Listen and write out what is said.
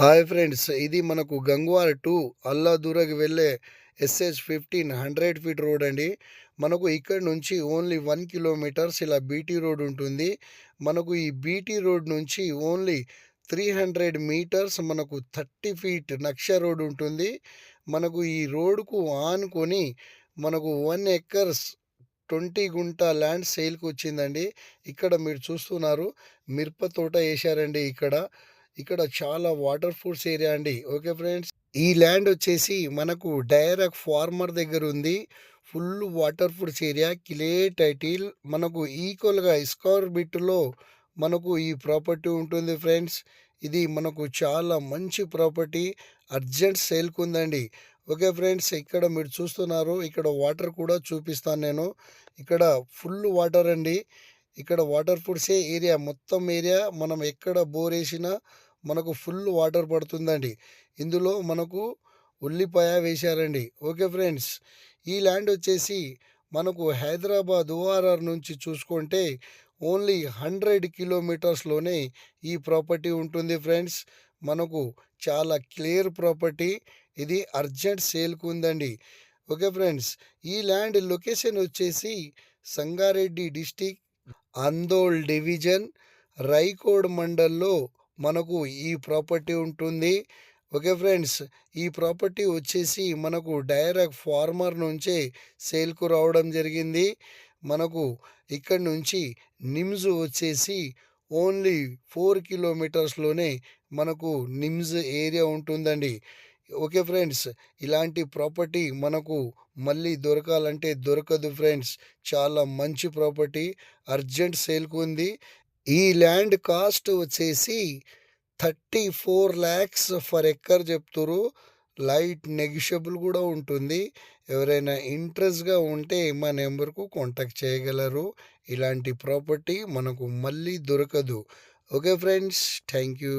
Hi friends ఇది మనకు Gangwar to అల్లాదూరకి వెళ్ళే SH fifteen hundred feet road అండి. మనకు ఇక్కడ నుంచి ఓన్లీ వన్ కిలోమీటర్స్ ఇలా బీటీ రోడ్ ఉంటుంది. మనకు ఈ బీటీ రోడ్ నుంచి ఓన్లీ త్రీ హండ్రెడ్ మీటర్స్ మనకు థర్టీ ఫీట్ నక్ష రోడ్ ఉంటుంది. మనకు ఈ రోడ్కు ఆనుకొని మనకు వన్ ఎకర్స్ ట్వంటీ గుంట ల్యాండ్ సేల్కి వచ్చిందండి. ఇక్కడ మీరు చూస్తున్నారు మిరప తోట వేశారండి ఇక్కడ. ఇక్కడ చాలా వాటర్ ఫోర్స్ ఏరియా అండి. Okay friends? ఈ ల్యాండ్ వచ్చేసి మనకు డైరెక్ట్ ఫార్మర్ దగ్గర ఉంది. Full water force area. కిలే title మనకు ఈక్వల్గా స్క్వేర్ బిట్లో మనకు ఈ ప్రాపర్టీ ఉంటుంది ఫ్రెండ్స్. ఇది మనకు చాలా మంచి ప్రాపర్టీ. అర్జెంట్ సేల్కి ఉందండి. ఓకే ఫ్రెండ్స్ ఇక్కడ మీరు చూస్తున్నారు. ఇక్కడ వాటర్ కూడా చూపిస్తాను నేను. ఇక్కడ ఫుల్ వాటర్ అండి. ఇక్కడ వాటర్ ఫుడ్సే ఏరియా మొత్తం ఏరియా మనం ఎక్కడ బోర్ వేసినా మనకు ఫుల్ వాటర్ పడుతుందండి. ఇందులో మనకు ఉల్లిపాయ వేశారండి. ఓకే ఫ్రెండ్స్ ఈ ల్యాండ్ వచ్చేసి మనకు హైదరాబాద్ ఓఆర్ఆర్ నుంచి చూసుకుంటే ఓన్లీ హండ్రెడ్ కిలోమీటర్స్లోనే ఈ ప్రాపర్టీ ఉంటుంది ఫ్రెండ్స్. మనకు చాలా క్లియర్ ప్రాపర్టీ ఇది అర్జెంట్ సేల్కు ఉందండి. ఓకే ఫ్రెండ్స్ ఈ ల్యాండ్ లొకేషన్ వచ్చేసి సంగారెడ్డి డిస్టిక్ అందోల్ డివిజన్ రైకోడ్ మండల్లో మనకు ఈ ప్రాపర్టీ ఉంటుంది. ఓకే ఫ్రెండ్స్ ఈ ప్రాపర్టీ వచ్చేసి మనకు డైరెక్ట్ ఫార్మర్ నుంచే సేల్కు రావడం జరిగింది. మనకు ఇక్కడ నుంచి నిమ్స్ వచ్చేసి ఓన్లీ ఫోర్ కిలోమీటర్స్లోనే మనకు నిమ్స్ ఏరియా ఉంటుందండి. ఓకే ఫ్రెండ్స్ ఇలాంటి ప్రాపర్టీ మనకు మళ్ళీ దొరకాలంటే దొరకదు ఫ్రెండ్స్. చాలా మంచి ప్రాపర్టీ అర్జెంట్ సేల్కు ఉంది. ఈ ల్యాండ్ కాస్ట్ వచ్చేసి thirty four lakhs for acre చెప్తురు light negotiable కూడా ఉంటుంది. ఎవరైనా ఇంట్రెస్ట్గా ఉంటే మా నెంబర్కు కాంటాక్ట్ చేయగలరు. ఇలాంటి ప్రాపర్టీ మనకు మళ్ళీ దొరకదు. Okay friends thank you.